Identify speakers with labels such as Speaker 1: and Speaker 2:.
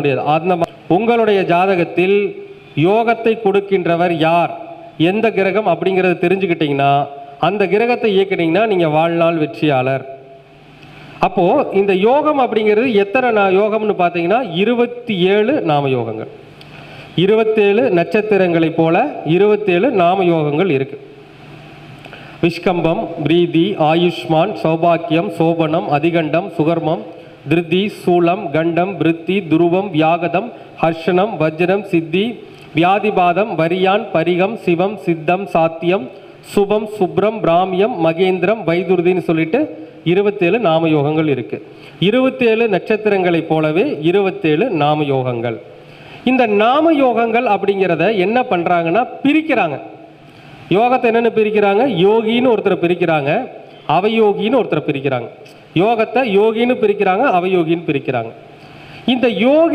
Speaker 1: முடியாது அந்த உங்களுடைய ஜாதகத்தில் யோகத்தை கொடுக்கின்றவர் யார்? எந்த கிரகம் அப்படிங்கிறத தெரிஞ்சுக்கிட்டீங்கன்னா அந்த கிரகத்தை இயக்கினீங்கன்னா நீங்கள் வாழ்நாள் வெற்றியாளர். அப்போது இந்த யோகம் அப்படிங்கிறது எத்தனை நா- யோகம்னு பார்த்தீங்கன்னா இருபத்தி ஏழு நாம யோகங்கள். இருபத்தேழு நட்சத்திரங்களைப் போல இருபத்தேழு நாம யோகங்கள் இருக்கு. விஷ்கம்பம் பிரீதி ஆயுஷ்மான் சௌபாக்கியம் சோபனம் அதிகண்டம் சுகர்மம் திருதி சூலம் கண்டம் பிருத்தி துருவம் வியாகதம் ஹர்ஷனம் வஜ்ரம் சித்தி வியாதிபாதம் வரியான் பரிகம் சிவம் சித்தம் சாத்தியம் சுபம் சுப்ரம் பிராமியம் மகேந்திரம் வைதுருதின்னு சொல்லிட்டு இருபத்தேழு நாம யோகங்கள் இருக்கு. இருபத்தேழு நட்சத்திரங்களைப் போலவே இருபத்தேழு நாம யோகங்கள் இந்த நாம யோகங்கள் அப்படிங்கிறத என்ன பண்ணுறாங்கன்னா பிரிக்கிறாங்க. யோகத்தை என்னென்னு பிரிக்கிறாங்க? யோகின்னு ஒருத்தரை பிரிக்கிறாங்க அவயோகின்னு ஒருத்தரை பிரிக்கிறாங்க. யோகத்தை யோகின்னு பிரிக்கிறாங்க அவயோகின்னு பிரிக்கிறாங்க. இந்த யோகி